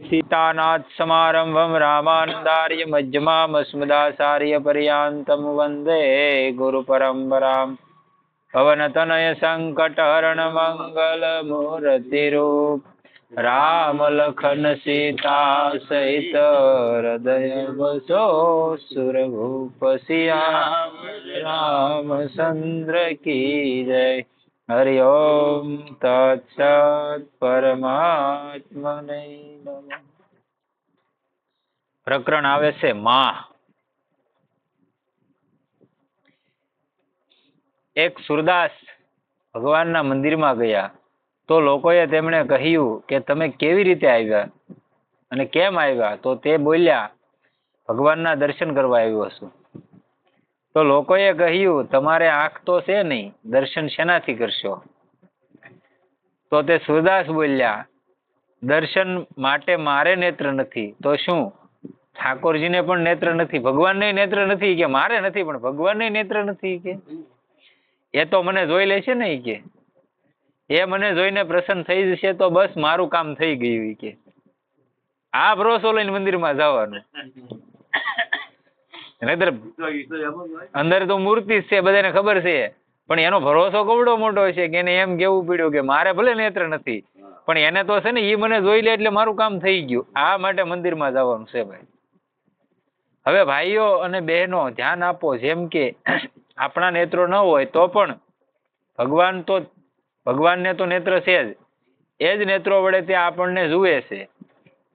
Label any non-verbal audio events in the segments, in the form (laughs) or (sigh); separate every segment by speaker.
Speaker 1: સીતાનાથ સમારંભમ રામાનંદાર્ય મજ્જમામસ્મદાચાર્ય પર્યાંતમ વંદે ગુરુ પરંપરામ પવનતનય સંકટહરણ મંગલ મૂર્તિરૂપ રામ લખન સીતા સહિત હૃદય બસો સુરભૂપ સિયા રામચંદ્ર કી જય હરિ ઓમ તત્સત પરમાત્મને પ્રકરણ આવે છે માં એક સુરદાસ ભગવાનના મંદિરમાં ગયા તો લોકોએ તેમણે કહ્યું કે તમે કેવી રીતે આવ્યા અને કેમ આવ્યા? તો તે બોલ્યા, ભગવાનના દર્શન કરવા આવ્યો છું. તો લોકોએ કહ્યું, તમારે આંખ તો છે નહીં, દર્શન શેનાથી કરશો? તો તે સુરદાસ બોલ્યા, દર્શન માટે મારે નેત્ર નથી. તો શું? ઠાકોરજીને પણ નેત્ર નથી? ભગવાનને નેત્ર નથી કે મારે નથી? પણ ભગવાનને નેત્ર નથી કે? એ તો મને જોઈ લેશે ને કે? એ મને જોઈને પ્રસન્ન થઈ જશે તો બસ મારું કામ થઈ ગયું કે. આ ભરોસો લઈને મંદિરમાં જવાનું. નહીતર અંદર તો મૂર્તિ જ છે બધાને ખબર છે. પણ એનો ભરોસો કવડો મોટો છે કે એને એમ કેવું પડ્યું કે મારે ભલે નેત્ર નથી પણ એને તો છે ને એ મને જોઈ લે એટલે મારું કામ થઈ ગયું. આ માટે મંદિરમાં જવાનું છે ભાઈ. હવે ભાઈઓ અને બહેનો ધ્યાન આપો જેમ કે આપણા નેત્રો ન હોય તો પણ ભગવાન તો ભગવાનને તો નેત્ર છે જ. એ જ નેત્રો વડે તે આપણને જુએ છે.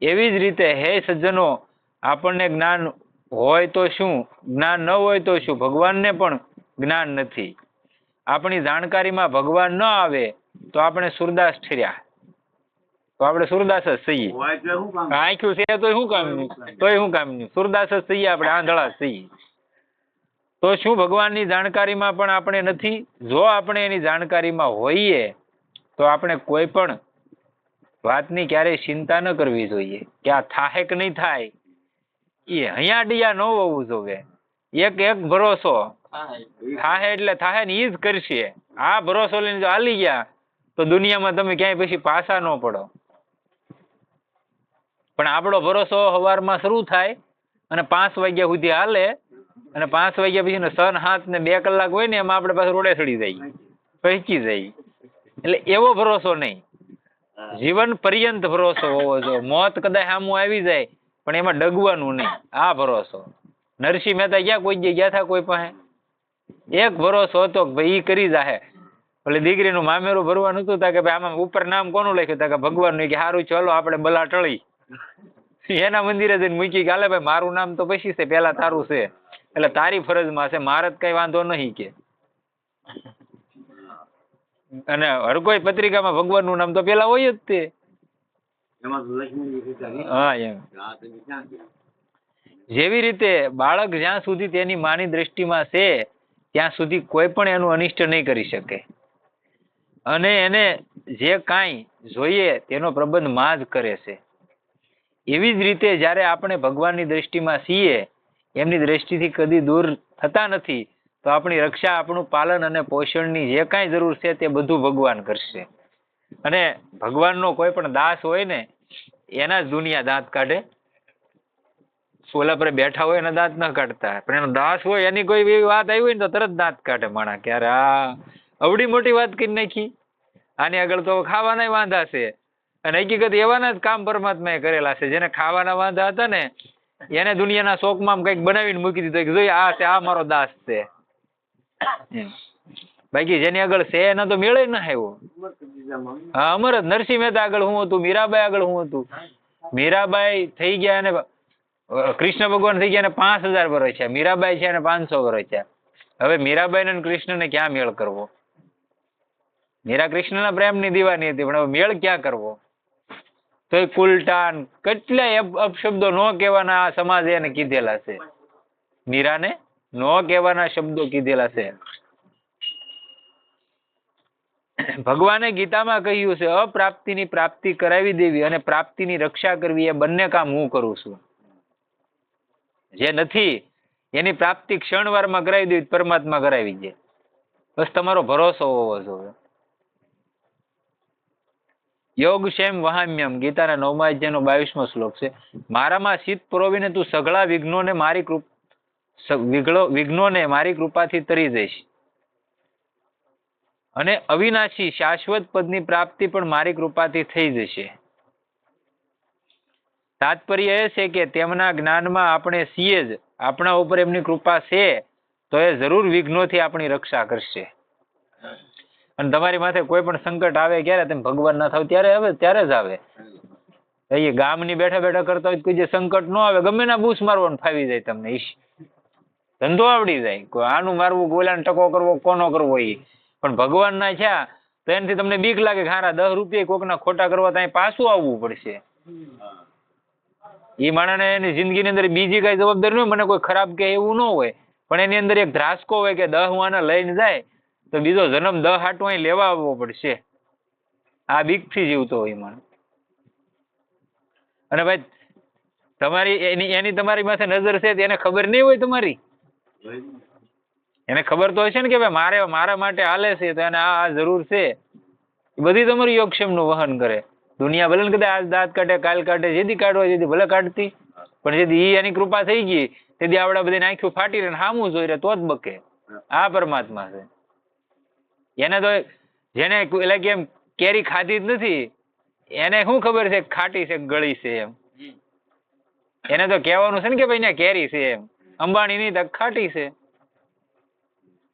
Speaker 1: એવી જ રીતે હે સજ્જનો આપણને જ્ઞાન હોય તો શું? જ્ઞાન ન હોય તો શું? ભગવાનને પણ જ્ઞાન નથી. આપણી જાણકારીમાં ભગવાન ન આવે તો આપણે સુરદાસ ઠર્યા. તો આપણે સુરદાસ જ થઈએ આંખ્યું છે તોય શું કામનું તોય શું કામનું સુરદાસ જ થઈએ આપણે આંધળા થઈએ તો શું ભગવાનની જાણકારીમાં પણ આપણે નથી? જો આપણે એની જાણકારીમાં હોઈએ તો આપણે કોઈ પણ વાતની ક્યારેય ચિંતા ન કરવી જોઈએ. કે આ થાહેક કે નહીં થાય. એ હયાડિયા ન હોવું જોવે એક એક ભરોસો. થાહે. એટલે થાહે ને ઈ જ કરશે. આ ભરોસો લઈને જો હાલી ગયા તો દુનિયામાં તમે ક્યાંય પછી પાછા ન પડો. પણ આપણો ભરોસો સવારમાં શરૂ થાય અને પાંચ વાગ્યા સુધી હાલે અને પાંચ વાગ્યા પછી સન હાથ ને બે કલાક હોય ને એમાં આપણે પાછું રોડે ચડી જઈએ પૈકી જઈએ એટલે એવો ભરોસો નહીં. જીવન પર્યંત ભરોસો હોવો જોઈએ. મોત કદાચ સામું આવી જાય. પણ એમાં ડગવાનું નહીં. આ ભરોસો. નરસિંહ મહેતા ગયા કોઈ જગ્યાએ ગયા હતા કોઈ પાસે? એક ભરોસો હતો કે ભાઈ એ કરી જાહે. એટલે દીકરીનું મામેરું ભરવાનું હતું કે ભાઈ આમાં ઉપર નામ કોનું લખ્યું? તા કે ભગવાનનું. કે સારું ચાલો, આપણે બલા ટળી એના મંદિરે જઈને મૂકી ગાલે ભાઈ, મારું નામ તો પછી છે, પેલા તારું છે. એટલે તારી ફરજમાં છે, મારે જ કઈ વાંધો નહીં કે. અને હર કોઈ પત્રિકામાં ભગવાનનું નામ તો પેલા હોય જ તે. જેવી રીતે બાળક જ્યાં સુધી તેની માની દ્રષ્ટિમાં છે, ત્યાં સુધી કોઈ પણ એનું અનિષ્ટ નહીં કરી શકે. અને એને જે કાંઈ જોઈએ, તેનો પ્રબંધમાં જ કરે છે. એવી જ રીતે જ્યારે આપણે ભગવાનની દ્રષ્ટિમાં છીએ, એમની દ્રષ્ટિથી કદી દૂર થતા નથી, તો આપણી રક્ષા, આપણું પાલન અને પોષણની જે કાંઈ જરૂર છે, તે બધું ભગવાન કરશે. અને ભગવાનનો કોઈ પણ દાસ હોય ને એના જ દુનિયા દાંત કાઢે. સોલા પર બેઠા હોય એના દાંત ન કાઢતા. પણ એનો દાસ હોય, એની કોઈ એવી વાત આવી હોય ને તો તરત દાંત કાઢે માણા ક્યારે? આ અવડી મોટી વાત કરી નાખી. આની આગળ તો ખાવાના વાંધા છે. અને હકીકત એવાના જ કામ પરમાત્માએ કરેલા છે. જેને ખાવાના વાંધા હતા ને, એને દુનિયાના શોખમાં કંઈક બનાવીને મૂકી દીધો. કે જોઈએ આ છે, આ મારો દાસ છે. બાકી જેની આગળ છે એને તો મેળે ના આવ્યો. હા, અમર નરસિંહ મહેતા આગળ હું હતું, મીરાબાઈ આગળ હું હતું. મીરાબાઈ થઈ ગયા અને કૃષ્ણ ભગવાન થઈ ગયા પાંચ હજાર વર્ષ છે મીરાબાઈ છે અને પાંચસો વર્ષ છે હવે મીરાબાઈ ને કૃષ્ણને ક્યાં મેળ કરવો? મીરા કૃષ્ણના પ્રેમની દીવાની હતી, પણ હવે મેળ ક્યાં કરવો? તો એ કુલટાન, કેટલા અપશબ્દો નો કહેવાના આ સમાજે એને કીધેલા છે. મીરાને નો કહેવાના શબ્દો કીધેલા છે. ભગવાને ગીતામાં કહ્યું છે, અપ્રાપ્તિની પ્રાપ્તિ કરાવી દેવી અને પ્રાપ્તિની રક્ષા કરવી એ બંને કામ હું કરું છું. જે નથી, એની પ્રાપ્તિ ક્ષણવારમાં કરાવી દેવી, પરમાત્મા કરાવી દે. બસ તમારો ભરોસો હોવો જોઈએ. યોગક્ષેમ વહામ્યમ? ગીતાના નવમા અધ્યાયનો બાવીસમો શ્લોક છે, મારામાં શીત પરોવીને તું સઘળા વિઘ્નોને મારી કૃપ, વિઘ્નો, વિઘ્નોને મારી કૃપાથી તરી જઈશ અને અવિનાશી શાશ્વત પદની પ્રાપ્તિ પણ મારી કૃપાથી થઈ જશે. તાત્પર્ય એ છે કે તેમના જ્ઞાનમાં આપણે છીએ જ, આપણા ઉપર એમની કૃપા છે, તો એ જરૂર વિઘ્નોથી આપણી રક્ષા કરશે. અને તમારી માથે કોઈ પણ સંકટ આવે ક્યારે, તમે ભગવાન ના થાવ ત્યારે આવે, ત્યારે જ આવે. એ ગામની બેઠા બેઠા કરતા હોય કોઈ જે સંકટ ન આવે, ગમે ના બૂસ મારવાનું ફાવી જાય તમને ધંધો આવડી જાય. કોઈ આનું મારવું ગોલાને ટકો કરવો, કોનો કરવો ઈ. પણ ભગવાન ના છે, તો એનાથી તમને બીક લાગે કે હારા દસ રૂપિયા કોકના ખોટા કરવા ત્યાં પાછું આવવું પડશે. એ માણસને એની જિંદગીની અંદર બીજી કઈ જવાબદારી નહીં મને કોઈ ખરાબ કે એવું ન હોય, પણ એની અંદર એક ધ્રાસકો હોય કે દહ હું લઈને જાય, તો બીજો જન્મ દહ હાટું અહીં લેવા આવવો પડશે. આ બીકથી જીવતો હોય માણસ. અને ભાઈ, તમારી એની એની તમારી માથે નજર છે એને ખબર નહીં હોય તમારી? એને ખબર તો હશે ને કે ભાઈ મારે મારા માટે હાલે છે તો એને આ જરૂર છે. એ બધી તમારી યોગક્ષેમનું વહન કરે. દુનિયા ભલે કદાચ આજ દાંત કાઢે કાલ કાઢે જેથી કાઢવા જેથી ભલે કાઢતી પણ જેથી ઈ એની કૃપા થઈ ગઈ તેથી આપણે બધી નાખ્યું ફાટી રહે હામું જોઈ રહે તો જ બકે. આ પરમાત્મા છે. એને તો જેને એટલે કે એમ કેરી ખાધી જ નથી એને શું ખબર છે ખાટી છે ગળી છે એમ? એને તો કહેવાનું છે ને કે ભાઈ ને કેરી છે એમ. અંબાણીની તક ખાટી છે.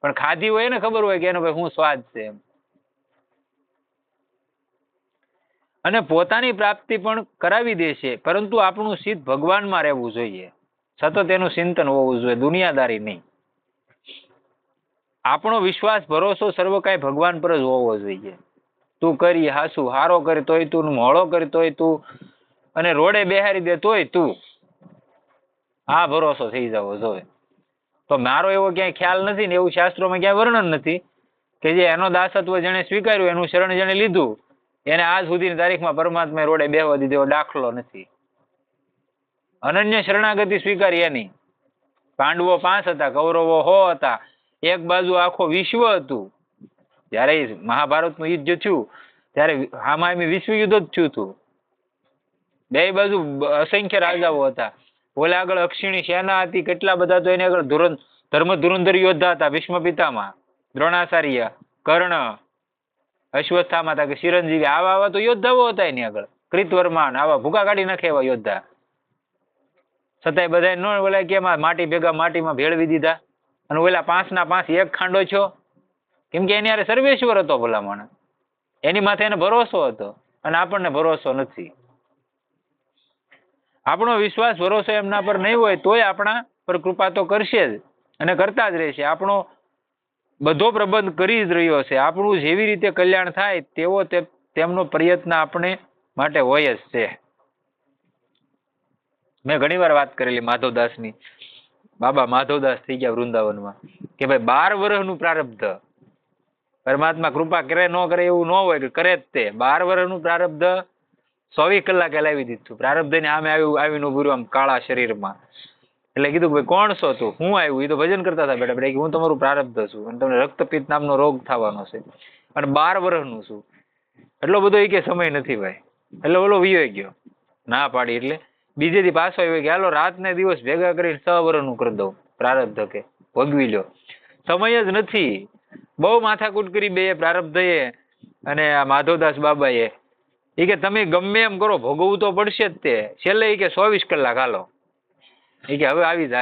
Speaker 1: પણ ખાધી હોય એને ખબર હોય કે એનો ભાઈ શું સ્વાદ છે એમ. અને પોતાની પ્રાપ્તિ પણ કરાવી દે છે, પરંતુ આપણું સિદ્ધ ભગવાનમાં રહેવું જોઈએ. સતત એનું ચિંતન હોવું જોઈએ, દુનિયાદારી નહીં. આપણો વિશ્વાસ, ભરોસો સર્વ કાંઈ ભગવાન પર જ હોવો જોઈએ. તું કરી, હાસુ, હારો કરી, તોય તું મોળો કરી, તોય તું, અને રોડે બેહારી દે તોય તું. આ ભરોસો થઈ જવો જોઈએ. તો મારો એવો ક્યાંય ખ્યાલ નથી ને એવું શાસ્ત્રોમાં ક્યાંય વર્ણન નથી કે જે એનો દાસત્વ જેણે સ્વીકાર્યું, એનું શરણ જેણે લીધું, એને આજ સુધીની તારીખમાં પરમાત્માએ રોડે બેહવા દીધો દાખલો નથી. અનન્ય શરણાગતિ સ્વીકારી એની. પાંડવો પાંચ હતા, કૌરવો હો હતા. એક બાજુ આખો વિશ્વ હતું. જ્યારે મહાભારતનું યુદ્ધ થયું, ત્યારે હામાયમી વિશ્વ યુદ્ધ જ થયું હતું. બે બાજુ અસંખ્ય રાજાઓ હતા. ઓલા આગળ અક્ષિણી સેના હતી, કેટલા બધા તો એની આગળ ધુરં ધર્મ ધુરંધર યોદ્ધા હતા ભીષ્મ પિતામાં દ્રોણાચાર્ય, કર્ણ અશ્વત્થામાં હતા કે ચિરંજીવી આવા આવા તો યોદ્ધાઓ હતા એની આગળ. કૃતવર્માન, આવા ભૂકા કાઢી નાખે એવા યોદ્ધા. છતાંય બધા નો ઓલા કે માટી ભેગા માટીમાં ભેળવી દીધા. અને ઓલા પાંચ ના પાંચ એક ખાંડો છો. કેમ કે એની હારે સર્વેશ્વર હતો ભલામણ. એની માથે એને ભરોસો હતો. અને આપણને ભરોસો નથી. આપણો વિશ્વાસ ભરોસો એમના પર નહીં હોય તોય આપણા પર કૃપા તો કરશે જ અને કરતા જ રહેશે. આપણો બધો પ્રબંધ કરી જ રહ્યો છે. આપણું જેવી રીતે કલ્યાણ થાય તેવો તેમનો પ્રયત્ન આપણે માટે હોય જ છે. મેં ઘણી વાર વાત કરેલી માધવદાસની. બાબા માધવદાસ થઈ ગયા વૃંદાવનમાં કે ભાઈ બાર વર્ષનું પ્રારબ્ધ. પરમાત્મા કૃપા કરે ન કરે એવું ન હોય કે કરે જ તે. બાર વર્ષનું પ્રારબ્ધ ચોવીસ કલાકે લાવી દીધું. પ્રારબ્ધ ને આમે આવ્યું, આવીને ઉભું આમ કાળા શરીરમાં. એટલે કીધું ભાઈ, કોણ છો તું? હું આવ્યું. એ તો ભજન કરતા હતા બેટા બેટા હું તમારું પ્રારબ્ધ છું. અને તમને રક્તપિત નામનો રોગ થવાનો છે. અને બાર વર્ષનું છું. એટલો બધો એ કે સમય નથી ભાઈ. એટલે ઓલો વિયો ગયો. ના પાડી એટલે. બીજેથી પાછો આવ્યો કે, હાલો રાત ને દિવસ ભેગા કરીને છ વર્ષનું કરી દઉં. પ્રારબ્ધ કે ભોગવી લ્યો. સમય જ નથી. બહુ માથાકૂટ કરી બે પ્રારબ્ધએ અને આ માધવદાસ બાબાએ એ કે તમે ગમે એમ કરો, ભોગવવું તો પડશે જ તે. છેલ્લે એ કે ચોવીસ કલાક હાલો. એ કે હવે આવી જ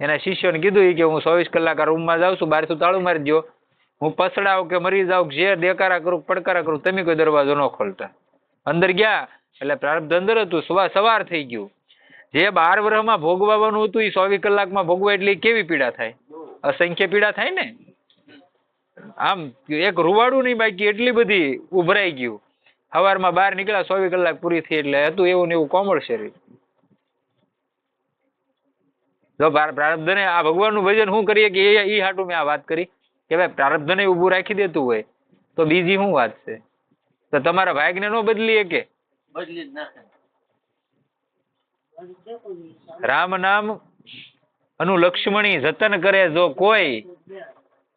Speaker 1: એના શિષ્યોને કીધું એ કે હું ચોવીસ કલાક આ રૂમમાં જાઉં છું બહારથી તાળું મારી દો હું પસડાવ કે મરી જાઉં જે દેકારા કરું, પડકારા કરું, તમે કોઈ દરવાજો ન ખોલતા. અંદર ગયા, એટલે પ્રારબ્ધ અંદર હતું સવાર સવાર થઈ ગયું. જે બાર વર્ષમાં ભોગવવાનું હતું એ ચોવીસ કલાકમાં ભોગવા એટલે કેવી પીડા થાય? અસંખ્ય પીડા થાય ને? આમ, એક રૂવાડું નહીં બાકી, એટલી બધી ઉભરાઈ ગયું. સવારમાં બહાર નીકળ્યા ચોવીસ કલાક પૂરી થઈ એટલે હતું એવું ને એવું કોમળ શરીર. જો પ્રા- પ્રારબ્ધને આ ભગવાનનું ભજન શું કરીએ કે એ ઈ હાટું મેં આ વાત કરી? કે ભાઈ પ્રારબ્ધને ઊભું રાખી દેતું હોય તો બીજી શું વાત છે? તો તમારા ભાગ્યને ન બદલીએ કે?
Speaker 2: બદલી જ નાખે.
Speaker 1: રામ નામ અનુ લક્ષ્મણી જતન કરે જો કોઈ.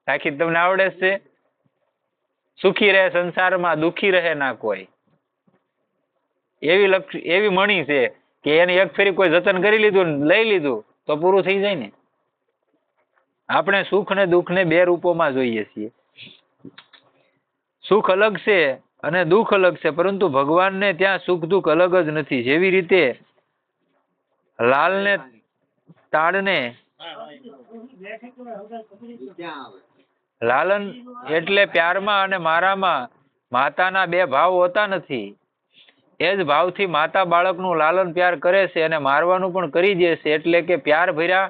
Speaker 1: રાખી તમને આવડે છે? સુખી રહે, સંસારમાં દુખી રહે ના કોઈ. એવી લક્ષ, એવી મણી છે કે એની એક ફેરી કોઈ જતન કરી લીધું લઈ લીધું, તો પૂરું થઈ જાય ને. આપણે સુખ ને દુઃખ ને બે રૂપોમાં જોઈએ છીએ. સુખ અલગ છે અને દુઃખ અલગ છે, પરંતુ ભગવાનને ત્યાં સુખ દુઃખ અલગ જ નથી. જેવી રીતે લાલને તાળને લાલન એટલે પ્યારમાં અને મારામાં માતાના બે ભાવ હોતા નથી. એ જ ભાવથી માતા બાળકનું લાલન પ્યાર કરે છે અને મારવાનું પણ કરી દે છે એટલે કે પ્યાર ભર્યા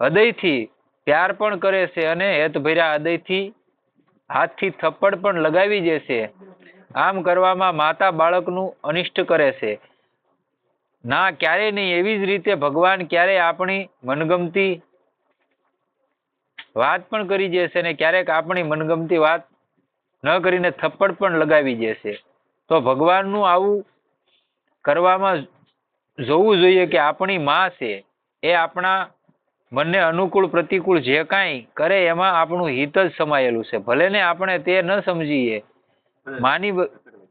Speaker 1: હૃદયથી પ્યાર પણ કરે છે અને હેત ભર્યા હૃદયથી હાથથી થપ્પડ પણ લગાવી દે છે. આમ કરવામાં માતા બાળકનું અનિષ્ટ કરે છે. ના, ક્યારેય નહીં. એવી જ રીતે ભગવાન ક્યારેય આપણી મનગમતી વાત પણ કરી જશે ને ક્યારેક આપણી મનગમતી વાત ન કરીને થપ્પડ પણ લગાવી જશે તો ભગવાનનું આવું કરવામાં જોવું જોઈએ કે આપણી માં છે, એ આપણા મનને અનુકૂળ પ્રતિકૂળ જે કાંઈ કરે એમાં આપણું હિત જ સમાયેલું છે. ભલે ને આપણે તે ન સમજીએ. માની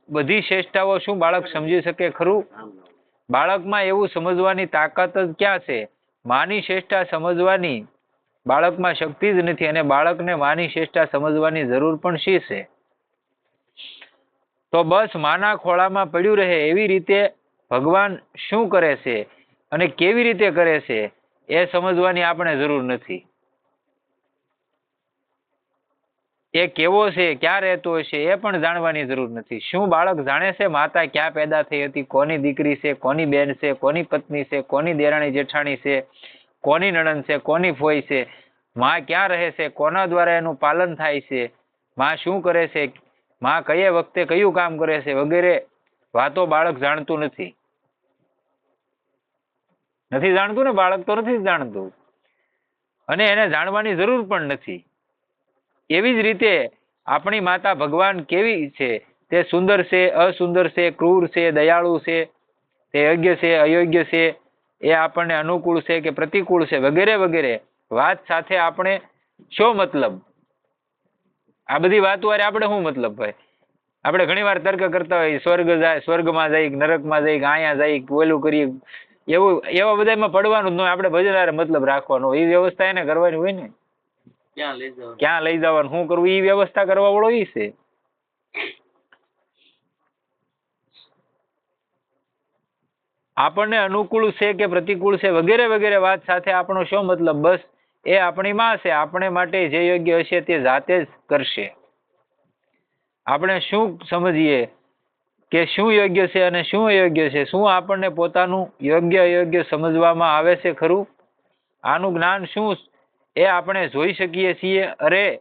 Speaker 1: બધી શ્રેષ્ઠાઓ શું બાળક સમજી શકે ખરું? બાળકમાં એવું સમજવાની તાકાત જ ક્યાં છે? માની શ્રેષ્ઠા સમજવાની બાળકમાં શક્તિ જ નથી અને બાળકને માની શ્રેષ્ઠા સમજવાની જરૂર પણ શી છે? તો બસ માના ખોળામાં પડ્યું રહે એવી રીતે ભગવાન શું કરે છે અને કેવી રીતે કરે છે એ સમજવાની આપણે જરૂર નથી. એ કેવો છે, ક્યાં રહેતો હશે એ પણ જાણવાની જરૂર નથી. શું બાળક જાણે છે માતા ક્યાં પેદા થઈ હતી, કોની દીકરી છે, કોની બેન છે, કોની પત્ની છે, કોની દેરાણી જેઠાણી છે? કોની નણંદ છે, કોની ફોઈ છે, માં ક્યાં રહે છે, કોના દ્વારા એનું પાલન થાય છે, માં શું કરે છે, માં કયે વખતે કયું કામ કરે છે વગેરે વાતો બાળક જાણતું નથી. નથી જાણતું ને બાળક તો નથી જાણતું. અને એને જાણવાની જરૂર પણ નથી. એવી જ રીતે આપણી માતા ભગવાન કેવી છે, તે સુંદર છે, અસુંદર છે, ક્રૂર છે, દયાળુ છે, તે યોગ્ય છે, અયોગ્ય છે એ આપણને અનુકૂળ છે કે પ્રતિકૂળ છે વગેરે વગેરે. વાત સાથે આપણે શો મતલબ? આ બધી વાતો આપણે શું મતલબ ભાઈ આપણે ઘણી વાર તર્ક કરતા હોય સ્વર્ગ જાય સ્વર્ગમાં જાય નરકમાં જાય અહીંયા જાય ઓલું કરીએ. એવું એવા બધામાં પડવાનું જ ન હોય આપણે ભજન મતલબ રાખવાનો એ વ્યવસ્થા એને કરવાની હોય ને?
Speaker 2: ક્યાં લઈ જવાનું?
Speaker 1: ક્યાં લઈ જવાનું શું કરવું? એ વ્યવસ્થા કરવા વાળો એ છે. આપણને અનુકૂળ છે કે પ્રતિકૂળ છે વગેરે વગેરે વાત સાથે આપણો શું મતલબ? બસ એ આપણી માં છે. આપણે માટે જે યોગ્ય હશે તે જાતે જ કરશે. આપણે શું સમજીએ કે શું યોગ્ય છે અને શું અયોગ્ય છે? શું આપણને પોતાનું યોગ્ય અયોગ્ય સમજવામાં આવે છે ખરું? આનું જ્ઞાન શું એ આપણે જોઈ શકીએ છીએ. અરે,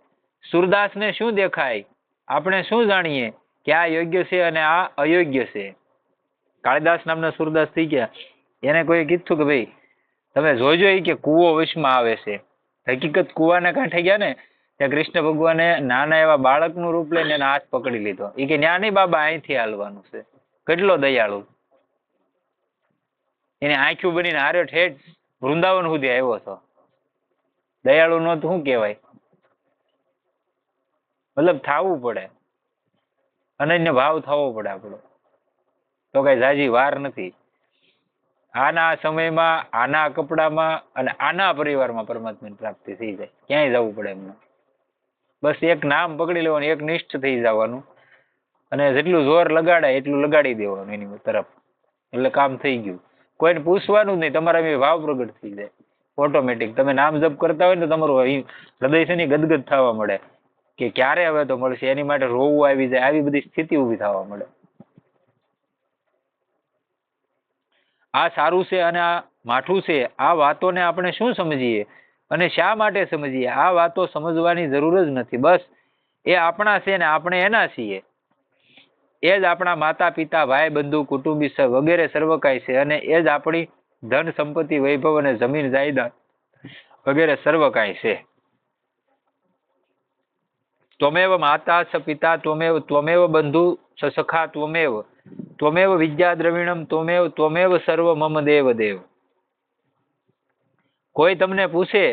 Speaker 1: સુરદાસને શું દેખાય? આપણે શું જાણીએ કે આ યોગ્ય છે અને આ અયોગ્ય છે? કાળિદાસ નામના સુરદાસ થઈ ગયા. એને કોઈ કીધું કે ભાઈ, તમે જોજો એ કે કૂવો વશમાં આવે છે. હકીકત કૂવાના કાંઠે ગયા ને, ત્યાં કૃષ્ણ ભગવાને નાના એવા બાળકનું રૂપ લઈને એના હાથ પકડી લીધો. એ કે ન્યા નહીં બાબા, અહીંથી હાલવાનું છે. કેટલો દયાળુ. એને આંખ્યું બનીને હાર્યો ઠેઠ વૃંદાવન સુધી આવ્યો હતો. દયાળુ નો શું કહેવાય? મતલબ થાવું પડે. અનન્ય ભાવ થવો પડે આપણો. તો કઈ જાજી વાર નથી. આના સમયમાં, આના કપડામાં અને આના પરિવારમાં પરમાત્માની પ્રાપ્તિ થઈ જાય. ક્યાંય જવું પડે એમને? બસ એક નામ પકડી લેવાનું, એક નિષ્ઠ થઈ જવાનું અને જેટલું જોર લગાડાય એટલું લગાડી દેવાનું એની તરફ. એટલે કામ થઈ ગયું. કોઈને પૂછવાનું જ નહીં, તમારા એમ ભાવ પ્રગટ થઈ જાય. ઓટોમેટિક તમે નામ જપ કરતા હોય ને તમારું હૃદય છે ગદગદ થવા મળે. કે ક્યારે હવે તો મળશે? એની માટે રોવું આવી જાય, આવી બધી સ્થિતિ ઊભી થવા મળે. આ સારું છે અને આ માઠું છે, આ વાતોને આપણે શું સમજીએ? અને શા માટે સમજીએ? આ વાતો સમજવાની જરૂર જ નથી. બસ, એ આપણા છે ને આપણે એના છીએ. એ જ આપણા માતા પિતા ભાઈ બંધુ કુટુંબી વગેરે સર્વ કાંઈ છે અને એ જ આપણી ધન સંપત્તિ વૈભવ અને જમીન જાયદાદ વગેરે સર્વ કાંઈ છે. ત્વમેવ માતા સ પિતા ત્વમેવ ત્વમેવ બંધુ સ સખા ત્વમેવ ત્વમેવ વિદ્યા દ્રવિણમ ત્વમેવ ત્વમેવ સર્વ મમ દેવ દેવ કોઈ તમને પૂછે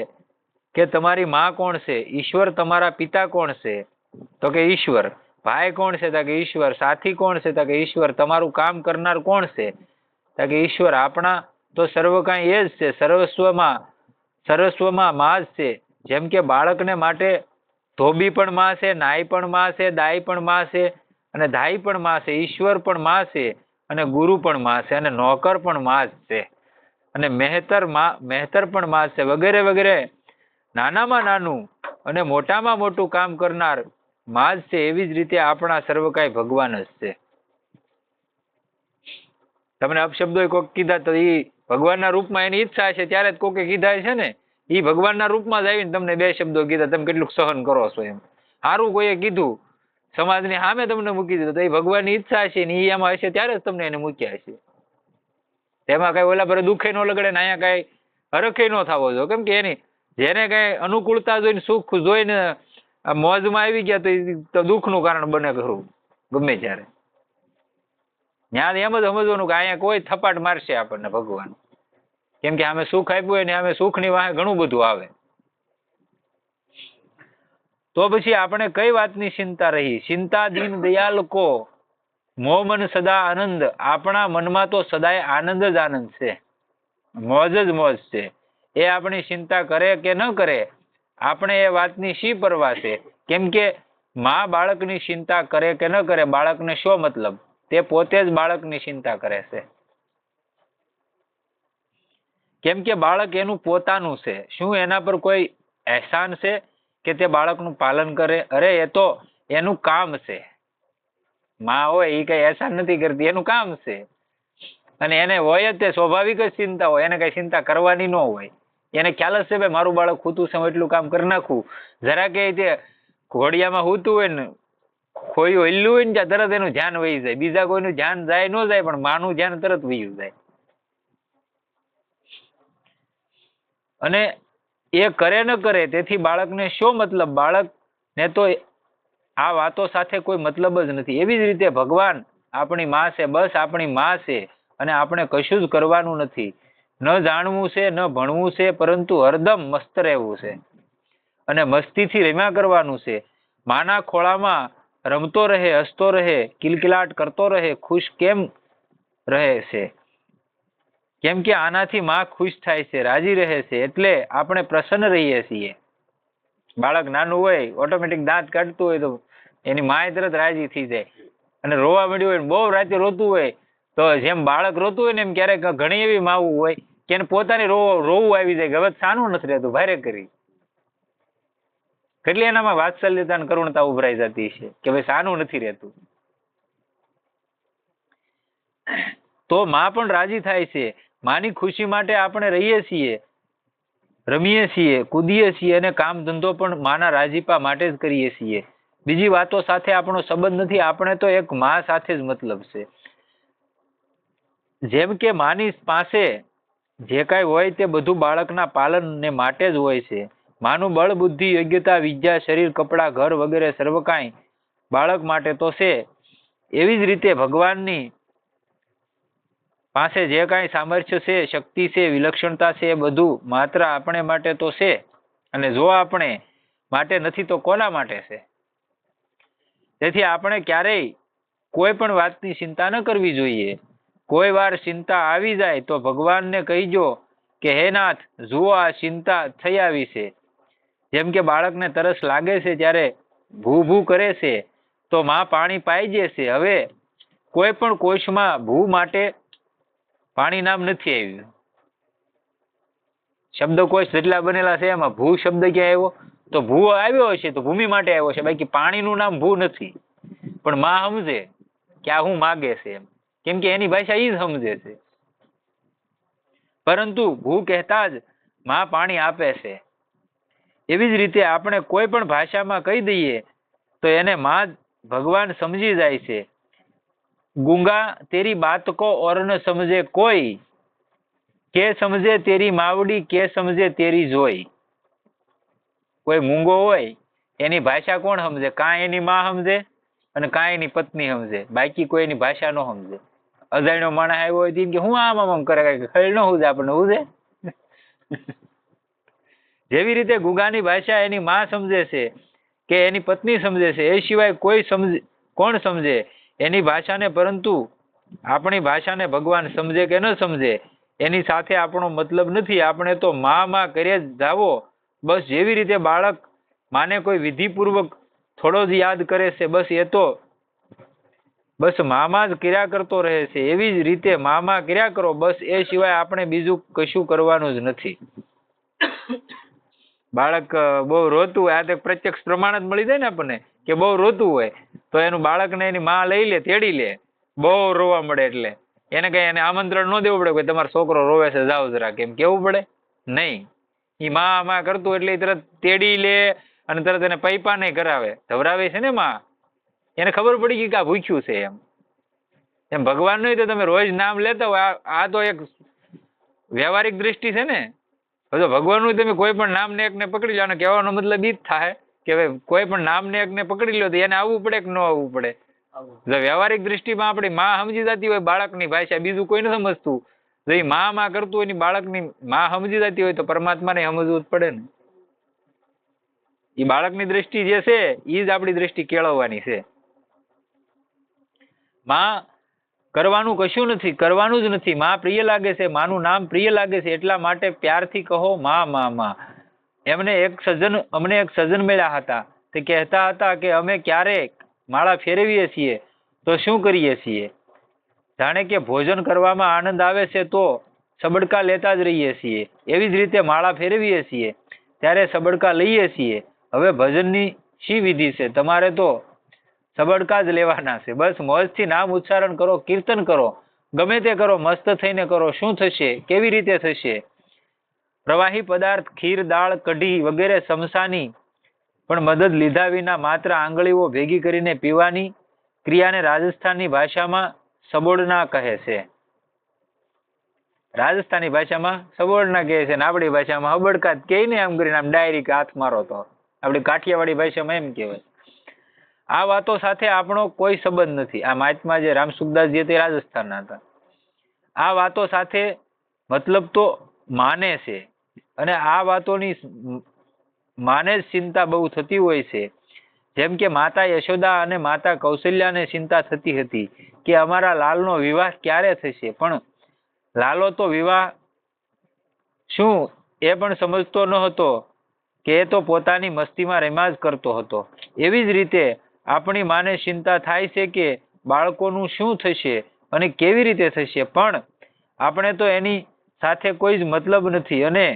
Speaker 1: કે તમારી માં કોણ છે? ઈશ્વર તમારા પિતા કોણ છે? તો કે ઈશ્વર. ભાઈ કોણ છે? તો કે ઈશ્વર. સાથી કોણ છે? તો કે ઈશ્વર. તમારું કામ કરનાર કોણ છે? તો કે ઈશ્વર. આપણા તો સર્વ કાંઈ એ જ છે. સર્વસ્વમાં સર્વસ્વમાં માં જ છે. જેમ કે બાળકને માટે ધોબી પણ માં છે નાઈ પણ માં છે દાય પણ માં છે અને ધાઈ પણ માં છે ઈશ્વર પણ માં છે અને ગુરુ પણ માં છે અને નોકર પણ માં જ છે અને મહેતરમાં, મહેતર પણ માં છે વગેરે વગેરે. નાનામાં નાનું અને મોટામાં મોટું કામ કરનારમાં જ છે, એવી જ રીતે આપણા સર્વકાય ભગવાન જ છે. તમને અપશબ્દો કોક કીધા તો એ ભગવાનના રૂપમાં એની ઈચ્છા છે ત્યારે જ કોકે કીધા છે ને? એ ભગવાનના રૂપમાં જ આવીને તમને બે શબ્દો કીધા, તમે કેટલુંક સહન કરો છો એમ. સારું કોઈએ કીધું, સમાજની સામે તમને મૂકી દીધું, તો એ ભગવાનની ઈચ્છા છે ને એ એમાં હશે ત્યારે જ તમને એને મૂક્યા હશે. તેમાં કઈ ઓલા પર દુઃખે ન લગડે ને અહીંયા કઈ હરખે ન થવો જો. કેમ કે એની જેને કઈ અનુકૂળતા જોઈને, સુખ જોઈને મોજમાં આવી ગયા તો દુઃખનું કારણ બને ખરું, ગમે ત્યારે. ત્યાં એમ જ સમજવાનું કે અહીંયા કોઈ થપાટ મારશે આપણને ભગવાન. કેમ કે અમે સુખ આપ્યું હોય ને અમે સુખની વાહે ઘણું બધું આવે. તો પછી આપણે કઈ વાતની ચિંતા રહી? ચિંતા દીન દયાલ કો. મોમન સદા આનંદ. આપણા મનમાં તો સદાય આનંદ જ આનંદ છે. મોજ જ મોજ છે. એ આપણી ચિંતા કરે કે ન કરે? આપણે એ વાતની શી પરવા છે? કેમ કે માં બાળકની ચિંતા કરે કે ન કરે? બાળકને શો મતલબ? તે પોતે જ બાળકની ચિંતા કરે છે. કેમ કે બાળક એનું પોતાનું છે. શું એના પર કોઈ અહેસાન છે કે તે બાળકનું પાલન કરે? અરે, એ તો એનું કામ છે. માં હોય એ કઈ અહેસાન નથી કરતી, એનું કામ છે. અને એને હોય તે સ્વાભાવિક જ ચિંતા હોય, એને કઈ ચિંતા કરવાની ન હોય. એને ખ્યાલ જ છે ભાઈ, મારું બાળક ખૂતું છે, હું એટલું કામ કરી નાખું. જરા કે તે ઘોડિયામાં હૂતું હોય ને, ખોયું, હિલ્લું હોય ને તરત એનું ધ્યાન વહી જાય. બીજા કોઈનું ધ્યાન જાય ન જાય, પણ માનું ધ્યાન તરત વહી જાય. અને એ કરે ન કરે, તેથી બાળકને શો મતલબ? બાળકને તો આ વાતો સાથે કોઈ મતલબ જ નથી. એવી જ રીતે ભગવાન આપણી માં છે, બસ આપણી માં છે અને આપણે કશું જ કરવાનું નથી. ન જાણવું છે, ન ભણવું છે, પરંતુ હરદમ મસ્ત રહેવું છે અને મસ્તીથી રમ્યા કરવાનું છે. માના ખોળામાં રમતો રહે, હસતો રહે, કિલકિલાટ કરતો રહે, ખુશ કેમ રહે છે? કેમ કે આનાથી માં ખુશ થાય છે, રાજી રહે છે, એટલે આપણે પ્રસન્ન રહીએ છીએ. બાળક નાનું હોય ઓટોમેટિક દાંત કાઢતું હોય તો એની માએ તરત રાજી થઈ જાય. અને રોવા મળ્યું હોય બહુ રાતે રોતું હોય, તો જેમ બાળક રોતું હોય ને એમ ક્યારેક ઘણી એવી માવું હોય કે એને પોતાની રોવું આવી જાય હવે સાનું નથી રહેતું, ભારે કરી. કેટલી એનામાં વાત્સલ્યતા કરુણતા ઉભરાઈ જતી છે કે ભાઈ સાનું નથી રહેતું. તો માં પણ રાજી થાય છે. માની ખુશી માટે આપણે રહીએ છીએ, રમીએ છીએ, કૂદીએ છીએ અને કામ ધંધો પણ માના રાજીપા માટે જ કરીએ છીએ. બીજી વાતો સાથે આપણો સંબંધ નથી, આપણે તો એક મા સાથે જ મતલબ છે. જેમ કે માની પાસે જે કાંઈ હોય તે બધું બાળકના પાલનને માટે જ હોય છે. માનું બળ, બુદ્ધિ, યોગ્યતા, વિદ્યા, શરીર, કપડાં, ઘર વગેરે સર્વ કાંઈ બાળક માટે તો છે. એવી જ રીતે ભગવાનની પાસે જે કાંઈ સામર્થ્ય છે, શક્તિ છે, વિલક્ષણતા છે એ બધું માત્ર આપણે માટે તો છે. અને જો આપણે માટે નથી તો કોના માટે છે? તેથી આપણે ક્યારેય કોઈ પણ વાતની ચિંતા ન કરવી જોઈએ. કોઈ વાર ચિંતા આવી જાય તો ભગવાનને કહીજો કે, હે નાથ, જુઓ આ ચિંતા થઈ આવી છે. જેમ કે બાળકને તરસ લાગે છે ત્યારે ભૂ ભૂ કરે છે, તો માં પાણી પાઈ જશે હવે કોઈ પણ કોષમાં ભૂ માટે પાણી નામ નથી આવ્યું. શબ્દકોશ જેટલા બનેલા છે, એમાં ભૂ શબ્દ ક્યાં આવ્યો? તો ભૂ આવ્યો હશે, તો ભૂમિ માટે આવ્યો છે. બાકી પાણીનું નામ ભૂ નથી. પણ માં સમજે કે આ હું માગે છે એમ. કેમ કે એની ભાષા એ જ સમજે છે. પરંતુ ભૂ કહેતા જ માં પાણી આપે છે. એવી જ રીતે આપણે કોઈ પણ ભાષામાં કહી દઈએ, તો એને માં ભગવાન સમજી જાય છે. ગુંગા, તેરી બાત કો ઓર ન સમજે કોઈ. કે સમજે તેરી માવડી, કે સમજે તેરી જોઈ. કોઈ મૂંગો હોય, એની ભાષા કોણ સમજે? કાં એની માં સમજે અને કાં એની પત્ની સમજે. બાકી કોઈ એની ભાષા ન સમજે. અજાણ્યો માણસ આવ્યો હોય કે હું આમ આમ કરે ખરી ન હું આપણને હુજે (laughs) જેવી રીતે ગુગાની ભાષા એની માં સમજે છે કે એની પત્ની સમજે છે, એ સિવાય કોઈ સમજે, કોણ સમજે? એની ભાષાને પરંતુ આપણી ભાષાને ભગવાન સમજે કે ન સમજે, એની સાથે આપણો મતલબ નથી. આપણે તો માં માં કરે જ જાવો. બસ જેવી રીતે બાળક માને કોઈ વિધિપૂર્વક થોડો જ યાદ કરે છે, બસ એ તો. બસ મામાં જ ક્રિયા કરતો રહે છે. એવી જ રીતે મામાં ક્રિયા કરો, બસ એ સિવાય આપણે બીજું કશું કરવાનું જ નથી. બાળક બહુ રોતું, આ તો પ્રત્યક્ષ પ્રમાણ જ મળી જાય ને આપણને. કે બહુ રોતું હોય, તો એનું બાળકને એની માં લઈ લે, તેડી લે. બહુ રોવા મળે એટલે. એને કઈ એને આમંત્રણ ન દેવું પડે કે તમારો છોકરો રોવે છે જાઓ જરા. કેમ કેવું પડે? નહીં. એ માં માં કરતું એટલે એ તરત તેડી લે અને તરત એને પૈપા નહીં કરાવે. ધવરાવે છે ને માં? એને ખબર પડી ગઈ કે આ ભૂખ્યું છે એમ. એમ ભગવાનનું તો તમે રોજ નામ લેતા હોય. આ- તો એક વ્યવહારિક દ્રષ્ટિ છે ને. હવે ભગવાનનું તમે કોઈ પણ નામ ને એકને પકડી લો, અને કહેવાનો મતલબ એ જ થાય. કે ભાઈ કોઈ પણ નામ ને એકને પકડી લો તો એને આવવું પડે કે ન આવવું પડે? જો વ્યવહારિક દ્રષ્ટિમાં આપણી માં સમજી જતી હોય બાળકની ભાષા બીજું કોઈ ન સમજતું. જો ઈ માં માં કરતું હોયની બાળકની માં સમજી જતી હોય તો પરમાત્માને સમજવું જ પડે ને. એ બાળકની દ્રષ્ટિ જે છે એ જ આપણી દ્રષ્ટિ કેળવવાની છે. માં કરવાનું કશું નથી કરવાનું જ નથી. માં પ્રિય લાગે છે માનું નામ પ્રિય લાગે છે એટલા માટે પ્યારથી કહો માં માં માં. એમને એક સજ્જન, અમને એક સજ્જન મળ્યા હતા. તે કહેતા હતા કે અમે ક્યારેક માળા ફેરવીએ છીએ, તો શું કરીએ છીએ? જાણે કે ભોજન કરવામાં આનંદ આવે છે તો સબડકા લેતા જ રહીએ છીએ. એવી જ રીતે માળા ફેરવીએ છીએ. ત્યારે સબડકા લઈએ છીએ. હવે ભજનની શી વિધિ છે? તમારે તો સબડકા જ લેવાના છે. બસ મોજથી નામ ઉચ્ચારણ કરો, કીર્તન કરો. ગમે તે કરો, મસ્ત થઈને કરો. શું થશે? કેવી રીતે થશે? પ્રવાહી પદાર્થ, ખીર, દાળ, કઢી વગેરે સમસાની પણ મદદ લીધા વિના માત્ર આંગળીઓ ભેગી કરીને પીવાની ક્રિયાને રાજસ્થાનની ભાષામાં સબોડના કહે છે. રાજસ્થાની ભાષામાં સબોડના કહે છે ને આપણી ભાષામાં હબડકા કહે આમ કરીને આમ ડાયરેક્ટ હાથ મારો તો. આપણી કાઠિયાવાડી ભાષામાં એમ કહેવાય. આ વાતો સાથે આપણો કોઈ સંબંધ નથી. આ મહાત્મા જે રામસુખદાસ જે તે રાજસ્થાનના હતા. આ વાતો સાથે મતલબ તો માને છે. અને આ વાતોની માને જ ચિંતા બહુ થતી હોય છે. જેમ કે માતા યશોદા અને માતા કૌશલ્યાને ચિંતા થતી હતી કે અમારા લાલનો વિવાહ ક્યારે થશે? પણ લાલો તો વિવાહ શું એ પણ સમજતો ન હતો કે એ તો પોતાની મસ્તીમાં રેમાજ કરતો હતો. એવી જ રીતે આપણી માને ચિંતા થાય છે કે બાળકોનું શું થશે અને કેવી રીતે થશે? પણ આપણે તો એની સાથે કોઈ જ મતલબ નથી અને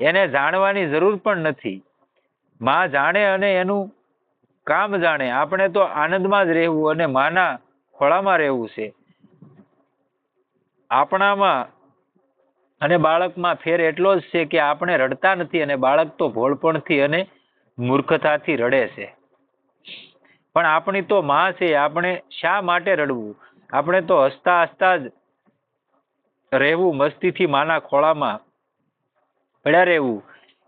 Speaker 1: એને જાણવાની જરૂર પણ નથી. માં જાણે અને એનું કામ જાણે. આપણે તો આનંદમાં જ રહેવું અને માના ખોળામાં રહેવું છે. આપણામાં અને બાળકમાં ફેર એટલો જ છે કે આપણે રડતા નથી અને બાળક તો ભોળપણથી અને મૂર્ખતાથી રડે છે. પણ આપણી તો માં છે, આપણે શા માટે રડવું? આપણે તો હસતા હસતા જ રહેવું મસ્તીથી માના ખોળામાં. પડ્યા રહેવું.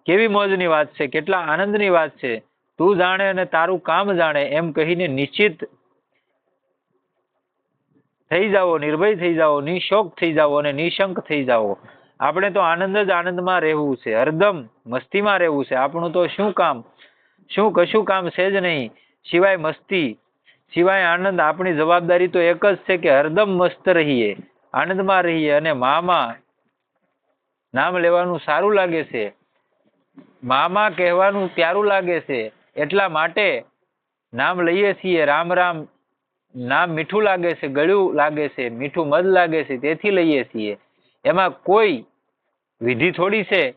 Speaker 1: કેવી મોજની વાત છે, કેટલા આનંદની વાત છે. તું જાણે અને તારું કામ જાણે, એમ કહીને નિશ્ચિત થઈ જાઓ, નિર્ભય થઈ જાઓ, નિશોક થઈ જાઓ અને નિશંક થઈ જાઓ. આપણે તો આનંદ જ આનંદમાં રહેવું છે, હરદમ મસ્તીમાં રહેવું છે. આપણું તો શું કામ? શું કશું કામ છે જ નહીં. સિવાય મસ્તી, સિવાય આનંદ, આપણી જવાબદારી તો એક જ છે કે હરદમ મસ્ત રહીએ, આનંદમાં રહીએ અને મામાં નામ લેવાનું સારું લાગે છે. મામા કહેવાનું પ્યારું લાગે છે. એટલા માટે નામ લઈએ છીએ. રામ રામ. નામ મીઠું લાગે છે, ગળ્યું લાગે છે, મીઠું મધ લાગે છે, તેથી લઈએ છીએ. એમાં કોઈ વિધિ થોડી છે?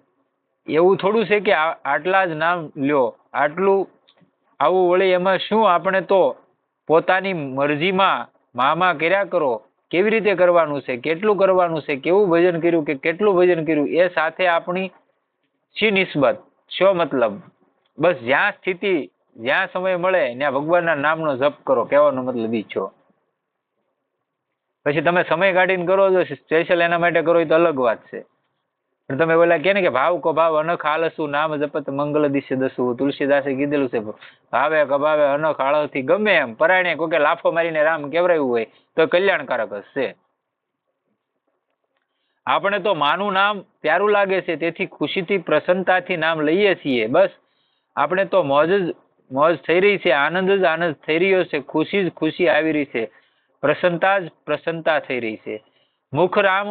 Speaker 1: એવું થોડું છે કે આટલા જ નામ લ્યો. આટલું આવું વળી એમાં શું? આપણે તો પોતાની મરજીમાં મામા કર્યા કરો. કેવી રીતે કરવાનું છે, કેટલું કરવાનું છે, કેવું ભજન કર્યું કે કેટલું ભજન કર્યું, એ સાથે આપણી શી નિસ્બત? શો મતલબ? બસ જ્યાં સ્થિતિ, જ્યાં સમય મળે, ત્યાં ભગવાનના નામનો જપ કરો, કહેવાનો મતલબ ઈ છો. પછી તમે સમય કાઢીને કરો છો સ્પેશિયલ એના માટે કરો એ તો અલગ વાત છે. તમે ઓલા કે ને કે ભાવ કો ભાવ અનખ આળસુ, નામ જપત, મંગલ દિશે દસુ, તુલસીદાસે કીધેલું છે ભાવે કભાવે અનખ આળસથી ગમે એમ, પરાયણે કોકે લાફો મારીને રામ કેવરાયું હોય તો કલ્યાણકારક હશે. આપણે તો માનું નામ પ્યારું લાગે છે, તેથી ખુશીથી, પ્રસન્નતાથી નામ લઈએ છીએ. બસ, આપણે તો મોજ જ, મોજ થઈ રહી છે, આનંદ જ આનંદ થઈ રહ્યો છે, ખુશી જ ખુશી આવી રહી છે. પ્રસન્નતા જ પ્રસન્નતા થઈ રહી છે. મુખ રામ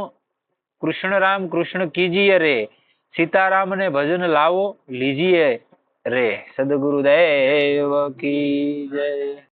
Speaker 1: કૃષ્ણ રામ કૃષ્ણ કીજીએ રે. સીતારામ ને ભજન લાવો લીજીએ રે. સદગુરુદેવ કી જય.